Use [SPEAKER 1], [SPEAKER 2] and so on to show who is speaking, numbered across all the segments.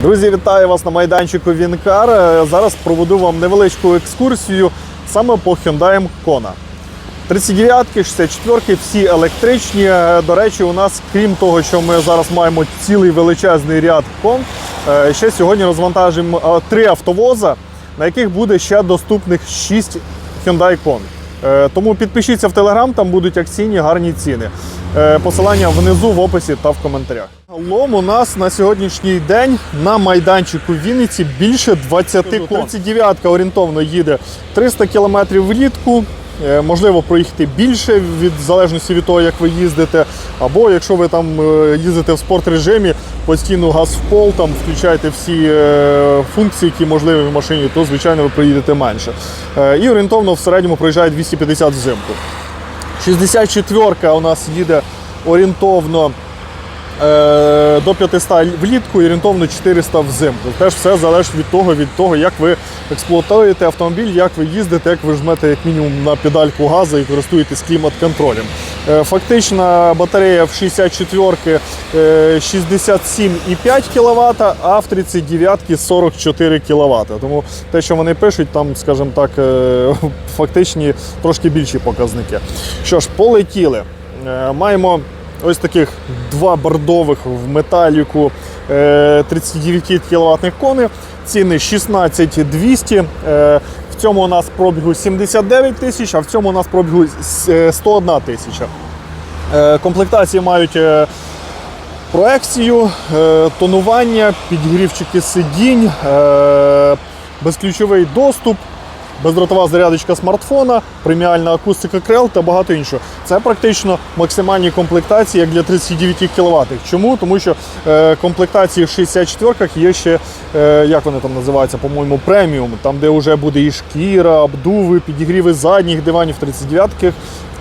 [SPEAKER 1] Друзі, вітаю вас на майданчику Вінкар. Е, Зараз проведу вам невеличку екскурсію саме по Hyundai Kona. 39-ки, 64-ки, всі електричні. Е, До речі, у нас, крім того, що ми зараз маємо цілий величезний ряд кон, е, ще сьогодні розвантажимо три автовоза, на яких буде ще доступних 6 Hyundai Kona. Тому підпишіться в Telegram, там будуть акційні гарні ціни. Е, Посилання внизу в описі та в коментарях. Лом у нас на сьогоднішній день на майданчику в Вінниці більше 20 кон. 39-ка орієнтовно їде 300 км влітку. Е, Можливо, проїхати більше від в залежності від того, як ви їздите. Або якщо ви там е, їздите в спорт-режимі, постійно газ в пол, там включаєте всі функції, які можливі в машині, то звичайно ви проїдете менше. І орієнтовно в середньому проїжджає 250 взимку. 64-ка у нас їде орієнтовно до 500 влітку і орієнтовно 400 взимку. Теж все залежить від того, від того, як ви експлуатуєте автомобіль, як ви їздите, як ви жмете як мінімум на педальку газу і користуєтесь клімат-контролем. Е, Фактична батарея в 64-ки е, 67,5 кВт, а в 39-ки 44 кВт. Тому те, що вони пишуть, там, скажімо так, е, фактичні трошки більші показники. Що ж, полетіли. Е, Маємо ось таких два бордових в металіку е, 39 кВт кони. Ціни 16200. Е, В цьому у нас пробігу 79 тисяч, а в цьому у нас пробігу 101 тисяча. Е, Комплектації мають е, проекцію, е, тонування, підігрівчики сидінь, е, безключовий доступ, бездротова зарядочка смартфона, преміальна акустика крел та багато іншого. Це практично максимальні комплектації як для 39 кВт. Чому? Тому що е, комплектації в 64-ках є ще, е, як вони там називаються, по-моєму, преміум, там де вже буде і шкіра, обдуви, підігріви задніх диванів 39-ках.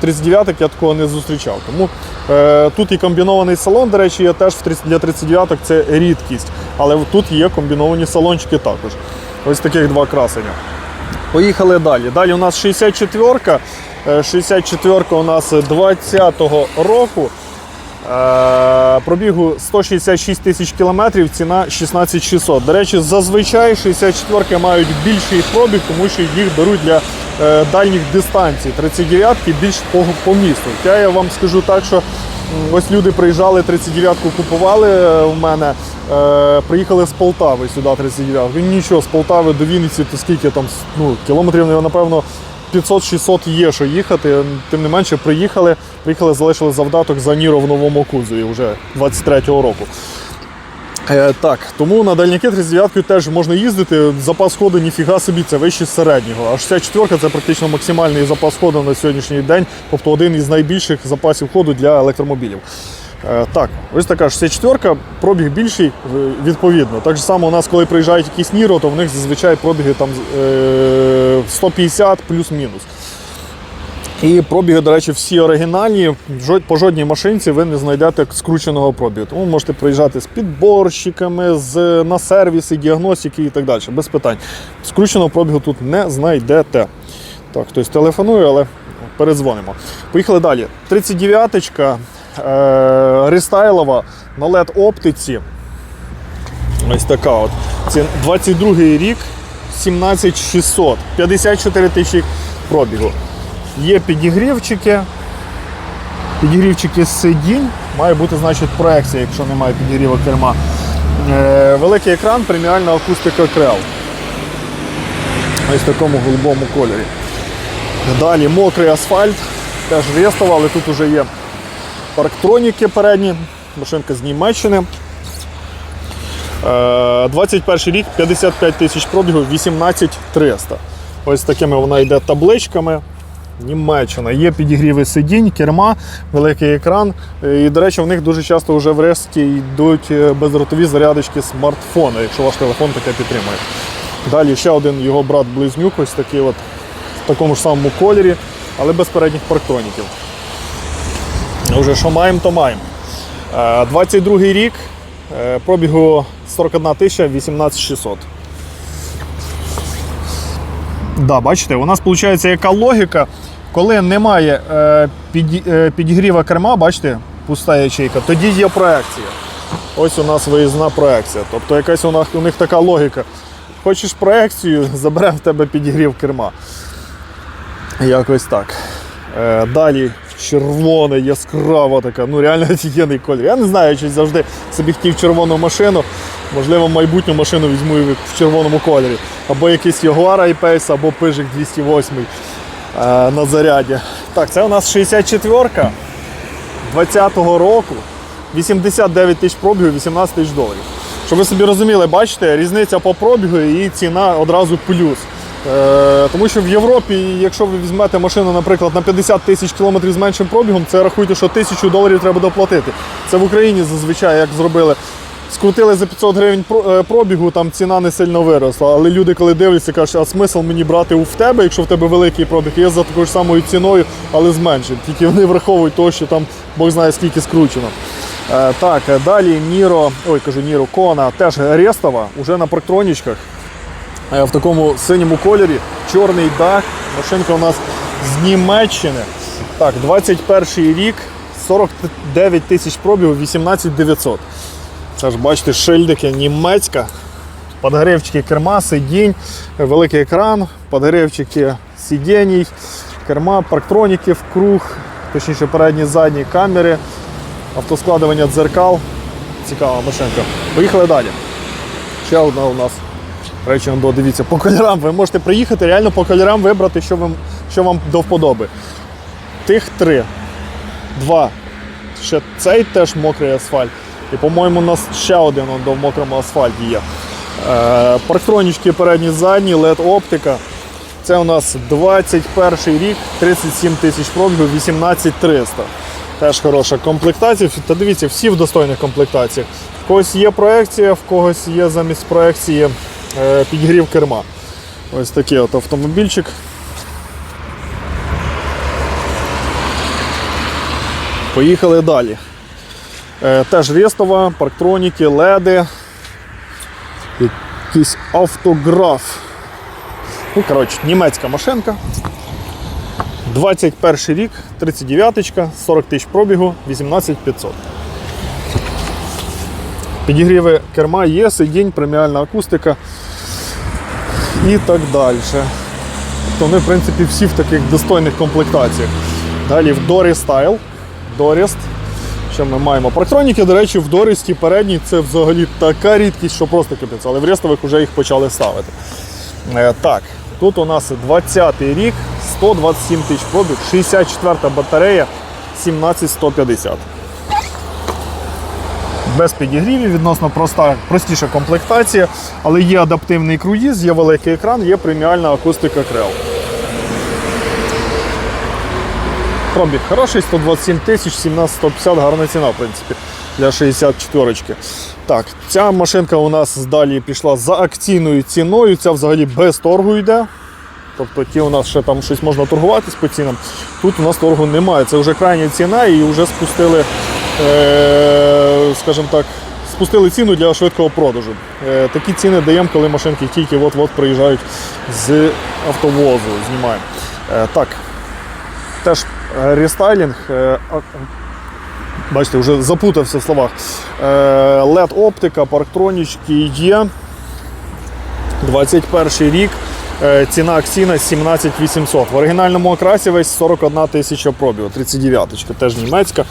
[SPEAKER 1] В 39-х я такого не зустрічав. Тому е, тут і комбінований салон, до речі, є теж в 30 для 39-х це рідкість. Але тут є комбіновані салончики також. Ось таких два красення. Поїхали далі. Далі у нас 64-ка. Е, 64-ка у нас 20-го року. Е, Пробігу 166 тисяч кілометрів, ціна 16600. До речі, зазвичай 64-ки мають більший пробіг, тому що їх беруть для е, дальніх дистанцій. 39-ки більш по, по місту. Я вам скажу так, що ось люди приїжджали 39-ку купували е, в мене, е, приїхали з Полтави сюди 39-ку. Нічого, з Полтави до Вінниці, то скільки там ну, кілометрів, напевно. 500-600 є, що їхати. Тим не менше, приїхали, приїхали, залишили завдаток за Ніро в новому кузові вже 23-го року. Е, так, тому на дальняки 39 теж можна їздити. Запас ходу ніфіга собі, це вище середнього. А 64 це практично максимальний запас ходу на сьогоднішній день, тобто один із найбільших запасів ходу для електромобілів. Е, так, ось така 64-ка, пробіг більший, е, відповідно. Так само у нас, коли приїжджають якісь Ніро, то в них зазвичай пробіги там е, 150 плюс-мінус. І пробіги, до речі, всі оригінальні. По жодній машинці ви не знайдете скрученого пробігу. Тому можете приїжджати з підборщиками, з, на сервіси, діагностики і так далі. Без питань. Скрученого пробігу тут не знайдете. Так, хтось телефонує, але передзвонимо. Поїхали далі. 39-ка е, рестайлова на LED оптиці. Ось така от. Це 22 й рік, 17600, 54 тисячі пробігу. Є підігрівчики, підігрівчики з сидінь. Має бути, значить, проекція, якщо немає підігріву керма. Е, великий екран, преміальна акустика крел. Ось в такому голубому кольорі. Далі мокрий асфальт, теж рестова, але тут вже є парктроніки передні, машинка з Німеччини. Е, 21 рік, 55 тисяч пробігу, 18300. Ось такими вона йде табличками. Німеччина. Є підігріви сидінь, керма, великий екран. Е, І, до речі, в них дуже часто вже в ресті йдуть е, бездротові зарядочки смартфона, якщо ваш телефон таке підтримує. Далі ще один його брат-близнюк, ось такий от в такому ж самому кольорі, але без передніх парктроніків. Вже що маємо, то маємо. Е, 22 рік, е, пробігу 41 тисяча 18600. Да, бачите, у нас виходить яка логіка, коли немає е, е, підігріва керма, бачите, пуста ячейка, тоді є проекція. ось у нас виїзна проекція. Тобто якась у них, у них така логіка. Хочеш проекцію, заберемо в тебе підігрів керма. Якось так. Е, далі червоне, яскрава така, ну реально офігенний колір. Я не знаю, чи завжди собі хотів червону машину. Можливо, майбутню машину візьму в червоному кольорі. Або якийсь Jaguar I-Pace, або Peugeot 208 е, на заряді. Так, це у нас 64-ка 20-го року. 89 тисяч пробігу, 18 тисяч доларів. Щоб ви собі розуміли, бачите, різниця по пробігу і ціна одразу плюс. Е, тому що в Європі, якщо ви візьмете машину, наприклад, на 50 тисяч кілометрів з меншим пробігом, це рахуйте, що тисячу доларів треба доплатити. Це в Україні зазвичай як зробили. Скрутили за 500 гривень е, пробігу, там ціна не сильно виросла. Але люди, коли дивляться, кажуть, а смисл мені брати в тебе, якщо в тебе великий пробіг, є за такою ж самою ціною, але зменшить. Тільки вони враховують того, що там Бог знає скільки скручено. Е, так, е, далі Ніро, ой, кажу, Ніро Кона, теж рестова, уже на парктронічках. В такому синьому кольорі, чорний дах. Машинка у нас з Німеччини. Так, 21 рік, 49 тисяч пробігу, 18 900. Це ж бачите, шильдики німецька. Подгрівчики керма, сидінь, великий екран, подгрівчики сидінь, керма, парктроніки в круг, точніше передні задні камери, автоскладування дзеркал. Цікава машинка. Поїхали далі. Ще одна у нас речі, дивіться, по кольорам. Ви можете приїхати, реально по кольорам вибрати, що вам, що вам до вподоби. Тих три. Два. Ще цей теж мокрий асфальт. І, по-моєму, у нас ще один до в мокрому асфальті є. Е, парктронічки передні задні, LED оптика. Це у нас 21 рік, 37 тисяч пробігу, 18 300. Теж хороша комплектація. Та дивіться, всі в достойних комплектаціях. В когось є проекція, в когось є замість проекції е, підігрів керма. Ось такий от автомобільчик. Поїхали далі. Е, теж рестова, парктроніки, леди, якийсь автограф. Ну, коротше, німецька машинка. 21 рік, 39-ка, 40 тисяч пробігу, 18500. Підігріви керма є, сидінь, преміальна акустика і так далі. Тобто вони, в принципі, всі в таких достойних комплектаціях. Далі в Dory Style. Доріст. Що ми маємо? Парктроніки, до речі, в Дорісті передній це взагалі така рідкість, що просто капець, але в рестових вже їх почали ставити. Е, так, тут у нас 20-й рік, 127 тисяч пробіг, 64-та батарея, 17150. Без підігрівів, відносно проста, простіша комплектація, але є адаптивний круїз, є великий екран, є преміальна акустика крил. Пробіг хороший, 127 тисяч, 1750, гарна ціна, в принципі, для 64-ки. Так, ця машинка у нас далі пішла за акційною ціною. Ця взагалі без торгу йде. Тобто ті у нас ще там щось можна торгуватись по цінам. Тут у нас торгу немає. Це вже крайня ціна і вже спустили, е, скажімо так, спустили ціну для швидкого продажу. Е, такі ціни даємо, коли машинки тільки от-от приїжджають з автовозу. Знімаємо. Е, так, теж рестайлінг. е, Бачите, вже запутався в словах. Е, LED оптика, парктронічки є. 21 рік. Е, Ціна акційна 17 800. В оригінальному окрасі весь 41 тисяча пробігу. 39 теж німецька.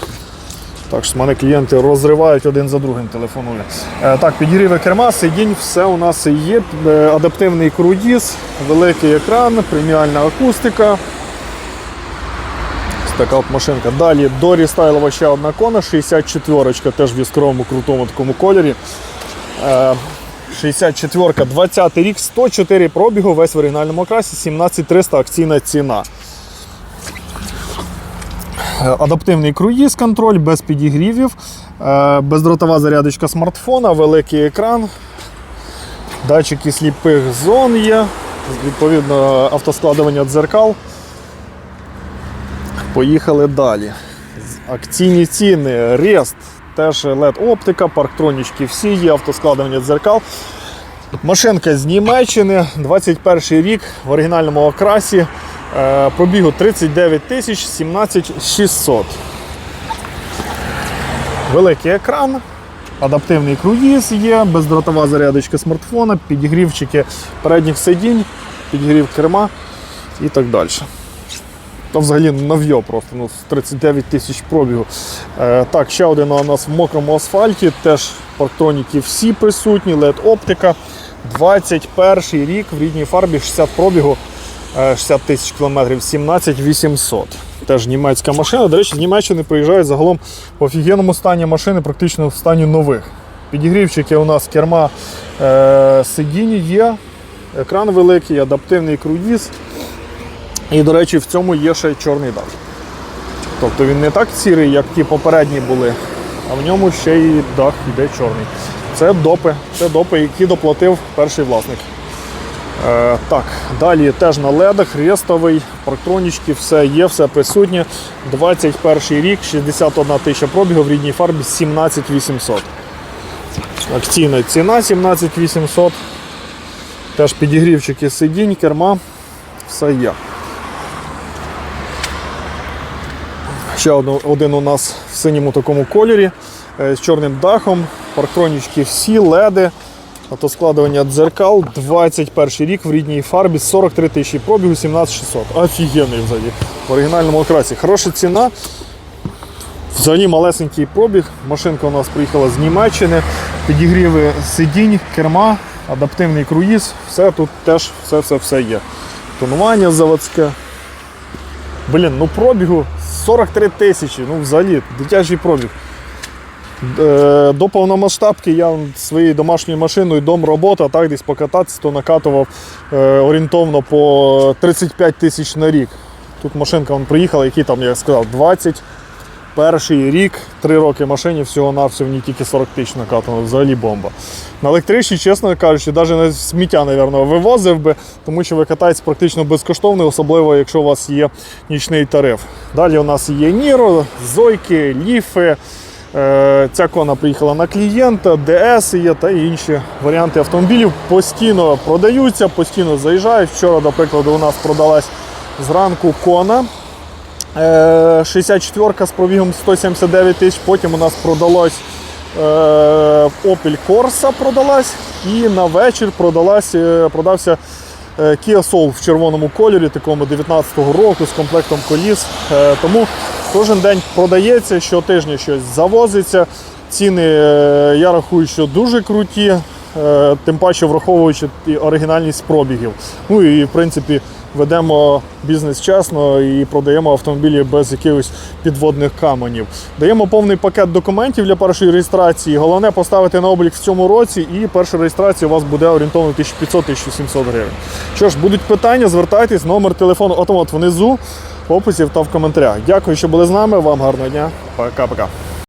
[SPEAKER 1] Так що мене клієнти розривають один за другим телефонує. Е, Так, підігріви керма, сидінь, все у нас є. Е, Адаптивний круїз, великий екран, преміальна акустика. Така от машинка. Далі до рестайлова ще одна кона, 64-ка, теж в яскравому крутому такому кольорі. Е, 64 20 рік, 104 пробігу, весь в оригінальному окрасі, 17300 акційна ціна. Е, Адаптивний круїз контроль без підігрівів, е, бездротова зарядочка смартфона, великий екран, датчики сліпих зон є, відповідно автоскладування дзеркал. Поїхали далі. Акційні ціни, Рест, теж LED оптика, парктронічки всі є, автоскладування дзеркал. Машинка з Німеччини, 21 рік в оригінальному окрасі. Е, Пробігу 39 тисяч 17 600. Великий екран, Адаптивний круїз є, бездротова зарядочка смартфона, підігрівчики передніх сидінь, підігрів керма і так далі. Та взагалі нов'йо просто, ну, 39 тисяч пробігу. Е, так, ще один у нас в мокрому асфальті, теж парктроніки всі присутні, LED-оптика. 21 рік в рідній фарбі 60 пробігу, е, 60 тисяч кілометрів, 17 800. Теж німецька машина. До речі, з Німеччини приїжджають загалом в офігенному стані машини, практично в стані нових. Підігрівчики у нас керма е, сидіння є, екран великий, адаптивний круїз. І, до речі, в цьому є ще чорний дах. Тобто він не так сірий, як ті попередні були, а в ньому ще й дах йде чорний. Це допи, це допи, які доплатив перший власник. Е, так, далі теж на ледах, рестовий, парктронічки, все є, все присутнє. 21 рік, 61 тисяча пробігу в рідній фарбі 17 800. Акційна ціна 17 800. Теж підігрівчики сидінь, керма, все є. Ще один у нас в синьому такому кольорі е, з чорним дахом. Парктронічки всі, леди, автоскладування дзеркал. 21 рік в рідній фарбі, 43 тисячі пробігу, 17600. Офігенний взагалі. В оригінальному окрасі. Хороша ціна. Взагалі малесенький пробіг. Машинка у нас приїхала з Німеччини. Підігріви сидінь, керма, адаптивний круїз. Все тут теж все, все, все є. Тонування заводське. Блін, ну пробігу 43 тисячі, ну взагалі, дитячий пробіг. Е, До повномасштабки я своєю домашньою машиною дом робота, так десь покататися, то накатував е, орієнтовно по 35 тисяч на рік. Тут машинка вон, приїхала, який там, я сказав, 20. Перший рік, три роки машині, всього на всього не тільки 40 тисяч накатано, взагалі бомба. На електричній, чесно кажучи, навіть на сміття, напевно, вивозив би, тому що ви катаєтесь практично безкоштовно, особливо якщо у вас є нічний тариф. Далі у нас є Ніро, Зойки, Ліфи. Е, Ця кона приїхала на клієнта, ДС є та інші варіанти автомобілів постійно продаються, постійно заїжджають. Вчора, до прикладу, у нас продалась зранку кона. Е, 64 з пробігом 179 тисяч. Потім у нас продалось е, Opel Corsa продалась. І на вечір продалась, е, продався е, Kia Soul в червоному кольорі, такому 19-го року з комплектом коліс. Е, Тому кожен день продається, щотижня щось завозиться. Ціни е, я рахую, що дуже круті, е, тим паче враховуючи і оригінальність пробігів. Ну і в принципі ведемо бізнес чесно і продаємо автомобілі без якихось підводних каменів. Даємо повний пакет документів для першої реєстрації. Головне поставити на облік в цьому році, і перша реєстрація у вас буде орієнтовно 1500-1700 гривень. Що ж, будуть питання, звертайтесь, номер телефону от внизу, в описі та в коментарях. Дякую, що були з нами. Вам гарного дня. Пока-пока.